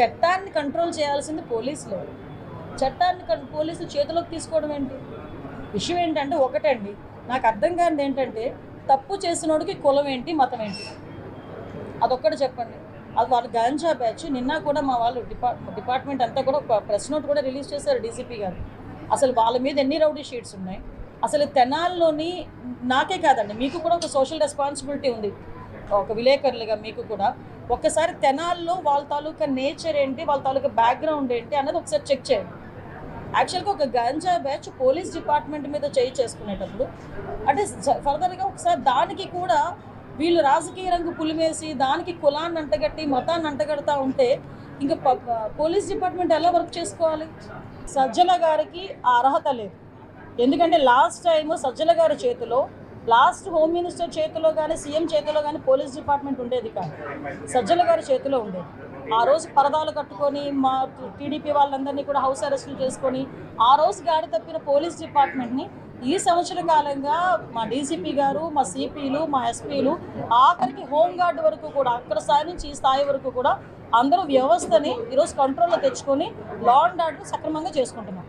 చట్టాన్ని కంట్రోల్ చేయాల్సింది పోలీసులు. చట్టాన్ని పోలీసులు చేతిలోకి తీసుకోవడం ఏంటి? విషయం ఏంటంటే ఒకటండి. నాకు అర్థం కానిది ఏంటంటే తప్పు చేసినోడికి కులం ఏంటి మతం ఏంటి? అదొక్కటి చెప్పండి. అది వాళ్ళు గాంజా బ్యాచ్ నిన్న కూడా మా వాళ్ళు డిపార్ట్ డిపార్ట్మెంట్ అంతా కూడా ప్రెస్ నోట్ కూడా రిలీజ్ చేశారు డీసీపీ గారు. అసలు వాళ్ళ మీద ఎన్ని రౌడీ షీట్స్ ఉన్నాయి? అసలు తెనాల్లోని నాకే కాదండి మీకు కూడా ఒక సోషల్ రెస్పాన్సిబిలిటీ ఉంది. ఒక విలేకరులుగా మీకు కూడా. ఒక్కసారి తెనాల్లో వాళ్ళ తాలూకా నేచర్ ఏంటి వాళ్ళ తాలూకా బ్యాక్గ్రౌండ్ ఏంటి అన్నది ఒకసారి చెక్ చేయండి. యాక్చువల్గా ఒక గంజా బ్యాచ్ పోలీస్ డిపార్ట్మెంట్ మీద చేయి చేసుకునేటప్పుడు అంటే ఫర్దర్గా ఒకసారి దానికి కూడా వీళ్ళు రాజకీయ రంగు పులిమేసి దానికి కులాన్ని అంటగట్టి మతాన్ని అంటగడతా ఉంటే ఇంకా పోలీస్ డిపార్ట్మెంట్ ఎలా వర్క్ చేసుకోవాలి? సజ్జల గారికి ఆ అర్హత లేదు. ఎందుకంటే లాస్ట్ టైం సజ్జల గారి చేతిలో లాస్ట్ హోమ్ మినిస్టర్ చేతిలో కానీ సీఎం చేతిలో కానీ పోలీస్ డిపార్ట్మెంట్ ఉండేది కాదు. సజ్జల గారి చేతిలో ఉండేది. ఆ రోజు పరదాలు కట్టుకొని మా టీడీపీ వాళ్ళందరినీ కూడా హౌస్ అరెస్టులు చేసుకొని ఆ రోజు గాడి తప్పిన పోలీస్ డిపార్ట్మెంట్ని ఈ సంవత్సరం కాలంగా మా డీసీపీ గారు మా సిపిలు మా ఎస్పీలు ఆఖరికి హోంగార్డ్ వరకు కూడా అక్కడ స్థాయి నుంచి ఈ స్థాయి వరకు కూడా అందరూ వ్యవస్థని ఈరోజు కంట్రోల్లో తెచ్చుకొని లా అండ్ ఆర్డర్ సక్రమంగా చేసుకుంటున్నాం